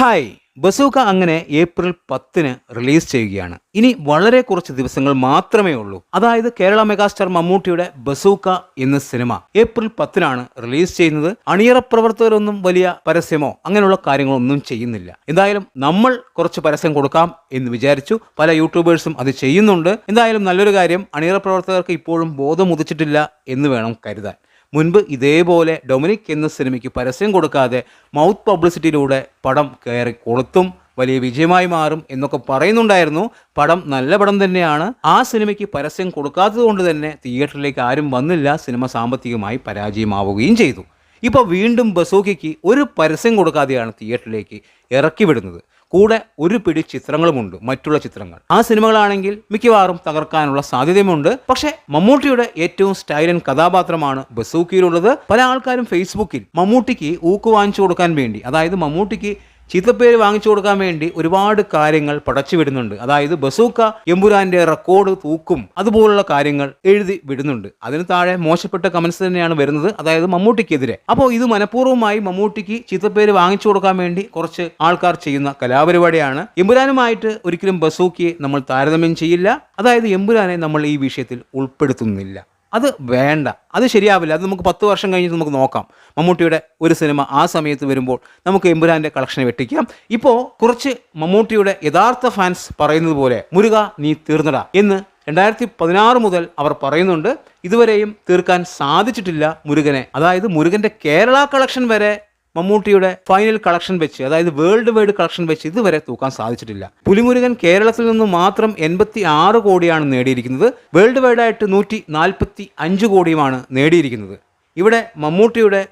Hi Bazooka അങ്ങനെ April പത്തിന് release ചെയ്യുകയാണ്. ഇനി വളരെ കുറച്ച് ദിവസങ്ങൾ മാത്രമേ ഉള്ളൂ. അതായത് കേരള മെഗാസ്റ്റാർ മമ്മൂട്ടിയുടെ ബസൂക്ക എന്ന സിനിമ ഏപ്രിൽ പത്തിനാണ് റിലീസ് ചെയ്യുന്നത്. അണിയറ പ്രവർത്തകരൊന്നും വലിയ പരസ്യമോ അങ്ങനെയുള്ള കാര്യങ്ങളൊന്നും ചെയ്യുന്നില്ല. എന്തായാലും നമ്മൾ കുറച്ച് പരസ്യം കൊടുക്കാം എന്ന് വിചാരിച്ചു. പല യൂട്യൂബേഴ്സും അത് ചെയ്യുന്നുണ്ട്. എന്തായാലും നല്ലൊരു കാര്യം അണിയറ പ്രവർത്തകർക്ക് ഇപ്പോഴും ബോധം ഉദിച്ചിട്ടില്ല എന്ന് വേണം കരുതാൻ. മുൻപ് ഇതേപോലെ ഡൊമിനിക് എന്ന സിനിമയ്ക്ക് പരസ്യം കൊടുക്കാതെ മൗത്ത് പബ്ലിസിറ്റിയിലൂടെ പടം കയറി കൊളുത്തും വലിയ വിജയമായി മാറും എന്നൊക്കെ പറയുന്നുണ്ടായിരുന്നു. പടം നല്ല പടം തന്നെയാണ്. ആ സിനിമയ്ക്ക് പരസ്യം കൊടുക്കാത്തത് കൊണ്ട് തന്നെ തിയേറ്ററിലേക്ക് ആരും വന്നില്ല. സിനിമ സാമ്പത്തികമായി പരാജയമാവുകയും ചെയ്തു. ഇപ്പോൾ വീണ്ടും ബസോക്കിക്ക് ഒരു പരസ്യം കൊടുക്കാതെയാണ് തിയേറ്ററിലേക്ക് ഇറക്കി വിടുന്നത്. കൂടെ ഒരു പിടി ചിത്രങ്ങളുമുണ്ട് മറ്റുള്ള ചിത്രങ്ങൾ. ആ സിനിമകളാണെങ്കിൽ മിക്കവാറും തകർക്കാനുള്ള സാധ്യതയുമുണ്ട്. പക്ഷേ മമ്മൂട്ടിയുടെ ഏറ്റവും സ്റ്റൈലൻ കഥാപാത്രമാണ് ബസൂക്കിയിലുള്ളത്. പല ആൾക്കാരും ഫേസ്ബുക്കിൽ മമ്മൂട്ടിക്ക് ഊക്ക് വാങ്ങിച്ചു കൊടുക്കാൻ വേണ്ടി അതായത് മമ്മൂട്ടിക്ക് ചീത്തപ്പേര് വാങ്ങിച്ചു കൊടുക്കാൻ വേണ്ടി ഒരുപാട് കാര്യങ്ങൾ പടച്ചു വിടുന്നുണ്ട്. അതായത് ബസൂക്ക എമ്പുരാന്റെ റെക്കോർഡ് തൂക്കും അതുപോലുള്ള കാര്യങ്ങൾ എഴുതി വിടുന്നുണ്ട്. അതിന് താഴെ മോശപ്പെട്ട കമന്റ്സ് തന്നെയാണ് വരുന്നത്. അതായത് മമ്മൂട്ടിക്കെതിരെ. അപ്പോൾ ഇത് മനഃപൂർവമായി മമ്മൂട്ടിക്ക് ചീത്തപ്പേര് വാങ്ങിച്ചു കൊടുക്കാൻ വേണ്ടി കുറച്ച് ആൾക്കാർ ചെയ്യുന്ന കലാപരിപാടിയാണ്. എമ്പുരാനുമായിട്ട് ഒരിക്കലും ബസൂക്കയെ നമ്മൾ താരതമ്യം ചെയ്യില്ല. അതായത് എമ്പുരാനെ നമ്മൾ ഈ വിഷയത്തിൽ ഉൾപ്പെടുത്തുന്നില്ല. അത് വേണ്ട. അത് ശരിയാവില്ല. അത് നമുക്ക് പത്ത് വർഷം കഴിഞ്ഞിട്ട് നമുക്ക് നോക്കാം. മമ്മൂട്ടിയുടെ ഒരു സിനിമ ആ സമയത്ത് വരുമ്പോൾ നമുക്ക് എമ്പുരാന്റെ കളക്ഷൻ വെട്ടിക്കാം. ഇപ്പോൾ കുറച്ച് മമ്മൂട്ടിയുടെ യഥാർത്ഥ ഫാൻസ് പറയുന്നത് പോലെ മുരുക നീ തീർന്നടാ എന്ന് രണ്ടായിരത്തി പതിനാറ് മുതൽ അവർ പറയുന്നുണ്ട്. ഇതുവരെയും തീർക്കാൻ സാധിച്ചിട്ടില്ല മുരുകനെ. അതായത് മുരുകന്റെ കേരള കളക്ഷൻ വരെ മമ്മൂട്ടിയുടെ ഫൈനൽ കളക്ഷൻ വെച്ച് അതായത് വേൾഡ് വൈഡ് കളക്ഷൻ വെച്ച് ഇതുവരെ തൂക്കാൻ സാധിച്ചിട്ടില്ല. പുലിമുരുകൻ കേരളത്തിൽ നിന്ന് മാത്രം എൺപത്തി ആറ് കോടിയാണ് നേടിയിരിക്കുന്നത്. വേൾഡ് വൈഡ് ആയിട്ട് നൂറ്റി നാൽപ്പത്തി അഞ്ച് കോടിയുമാണ് നേടിയിരിക്കുന്നത്. ഇവിടെ മമ്മൂട്ടിയുടെ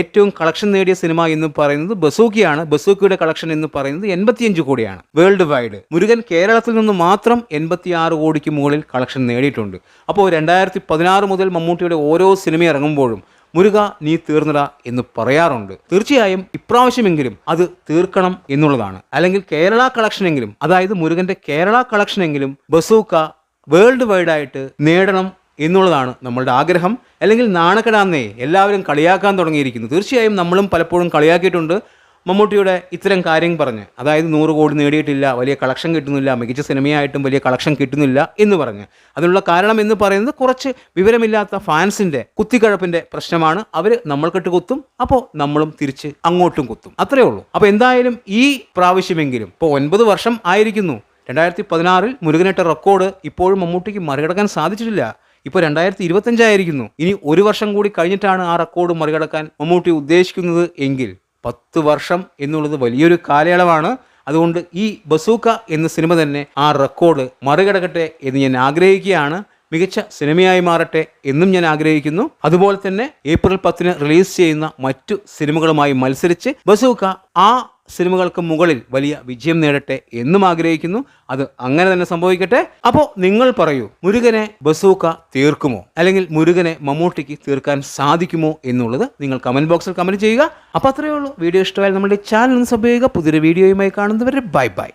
ഏറ്റവും കളക്ഷൻ നേടിയ സിനിമ എന്ന് പറയുന്നത് ബസൂക്കിയാണ്. ബസൂക്കിയുടെ കളക്ഷൻ എന്ന് പറയുന്നത് എൺപത്തിയഞ്ച് കോടിയാണ്. വേൾഡ് വൈഡ് മുരുകൻ കേരളത്തിൽ നിന്ന് മാത്രം എൺപത്തി ആറ് കോടിക്ക് മുകളിൽ കളക്ഷൻ നേടിയിട്ടുണ്ട്. അപ്പോൾ രണ്ടായിരത്തി പതിനാറ് മുതൽ മമ്മൂട്ടിയുടെ ഓരോ സിനിമ ഇറങ്ങുമ്പോഴും മുരുക നീ തീർന്നട എന്ന് പറയാറുണ്ട്. തീർച്ചയായും ഇപ്രാവശ്യമെങ്കിലും അത് തീർക്കണം എന്നുള്ളതാണ്. അല്ലെങ്കിൽ കേരള കളക്ഷനെങ്കിലും അതായത് മുരുകന്റെ കേരള കളക്ഷനെങ്കിലും ബസൂക്ക വേൾഡ് വൈഡ് ആയിട്ട് നേടണം എന്നുള്ളതാണ് നമ്മളുടെ ആഗ്രഹം. അല്ലെങ്കിൽ നാണക്കെടാന്നേ എല്ലാവരും കളിയാക്കാൻ തുടങ്ങിയിരിക്കുന്നു. തീർച്ചയായും നമ്മളും പലപ്പോഴും കളിയാക്കിയിട്ടുണ്ട്. മമ്മൂട്ടിയുടെ ഇത്തരം കാര്യം പറഞ്ഞ് അതായത് നൂറ് കോടി നേടിയിട്ടില്ല വലിയ കളക്ഷൻ കിട്ടുന്നില്ല മികച്ച സിനിമയായിട്ടും വലിയ കളക്ഷൻ കിട്ടുന്നില്ല എന്ന് പറഞ്ഞ്. അതിനുള്ള കാരണം എന്ന് പറയുന്നത് കുറച്ച് വിവരമില്ലാത്ത ഫാൻസിന്റെ കുത്തിക്കഴപ്പിന്റെ പ്രശ്നമാണ്. അവർ നമ്മൾക്കിട്ട് കുത്തും അപ്പോൾ നമ്മളും തിരിച്ച് അങ്ങോട്ടും കുത്തും. അത്രയേ ഉള്ളൂ. അപ്പോൾ എന്തായാലും ഈ പ്രാവശ്യമെങ്കിലും ഇപ്പോൾ ഒൻപത് വർഷം ആയിരിക്കുന്നു. രണ്ടായിരത്തി പതിനാറിൽ മുരുകനിട്ട റെക്കോർഡ് ഇപ്പോഴും മമ്മൂട്ടിക്ക് മറികടക്കാൻ സാധിച്ചിട്ടില്ല. ഇപ്പോൾ രണ്ടായിരത്തി ഇരുപത്തഞ്ചായിരിക്കുന്നു ഇനി ഒരു വർഷം കൂടി കഴിഞ്ഞിട്ടാണ് ആ റെക്കോർഡ് മറികടക്കാൻ മമ്മൂട്ടി ഉദ്ദേശിക്കുന്നത് എങ്കിൽ പത്ത് വർഷം എന്നുള്ളത് വലിയൊരു കാലയളവാണ്. അതുകൊണ്ട് ഈ ബസൂക്ക എന്ന സിനിമ തന്നെ ആ റെക്കോർഡ് മറികടക്കട്ടെ എന്ന് ഞാൻ ആഗ്രഹിക്കുകയാണ്. മികച്ച സിനിമയായി മാറട്ടെ എന്നും ഞാൻ ആഗ്രഹിക്കുന്നു. അതുപോലെ തന്നെ ഏപ്രിൽ പത്തിന് റിലീസ് ചെയ്യുന്ന മറ്റു സിനിമകളുമായി മത്സരിച്ച് ബസൂക്ക ആ സിനിമകൾക്ക് മുകളിൽ വലിയ വിജയം നേടട്ടെ എന്നും ആഗ്രഹിക്കുന്നു. അത് അങ്ങനെ തന്നെ സംഭവിക്കട്ടെ. അപ്പോൾ നിങ്ങൾ പറയൂ മുരുകനെ ബസൂക്ക തീർക്കുമോ? അല്ലെങ്കിൽ മുരുകനെ മമ്മൂട്ടിക്ക് തീർക്കാൻ സാധിക്കുമോ എന്നുള്ളത് നിങ്ങൾ കമന്റ് ബോക്സിൽ കമന്റ് ചെയ്യുക. അപ്പോൾ അത്രയേ ഉള്ളൂ. വീഡിയോ ഇഷ്ടമായാൽ നമ്മുടെ ചാനൽ ഒന്ന് സബ് ചെയ്യുക. പുതിയൊരു വീഡിയോയുമായി കാണുന്നവരെ ബൈ ബൈ